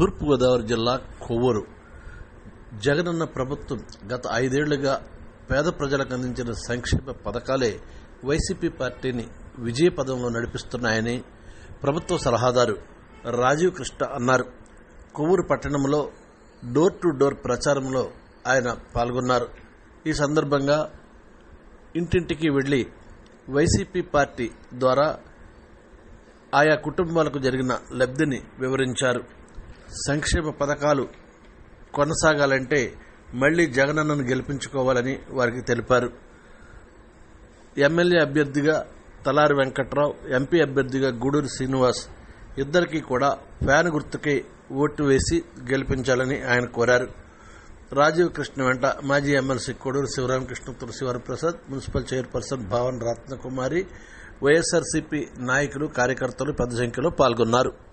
తూర్పుగోదావరి జిల్లా కొవ్వూరు. జగనన్న ప్రభుత్వం గత ఐదేళ్ళుగా పేద ప్రజలకు అందించిన సంక్షేమ పథకాలే వైసీపీ పార్టీని విజయ పదంలో నడిపిస్తున్నాయని ప్రభుత్వ సలహాదారు రాజీవ్ కృష్ణ అన్నారు. కొవ్వూరు పట్టణంలో డోర్ టు డోర్ ప్రచారంలో ఆయన పాల్గొన్నారు. ఈ సందర్భంగా ఇంటింటికి వెళ్ళి వైసీపీ పార్టీ ద్వారా ఆయా కుటుంబాలకు జరిగిన లబ్ధిని వివరించారు. సంక్షేమ పథకాలు కొనసాగాలంటే మళ్ళీ జగనన్నను గెలిపించుకోవాలని వారికి తెలిపారు. ఎమ్మెల్యే అభ్యర్థిగా తలారి వెంకట్రావు ఎంపీ అభ్యర్థిగా గూడూరు శ్రీనివాస్ ఇద్దరికీ కూడా ఫ్యాన్ గుర్తుకే ఓటు వేసి గెలిపించాలని ఆయన కోరారు. రాజీవ్ కృష్ణ వెంట మాజీ MLC Koduru Sivaramakrishna తులసివారి Prasad municipal chairperson Bhavan Ratnakumari YSRCP నాయకులు కార్యకర్తలు పెద్ద సంఖ్యలో పాల్గొన్నారు.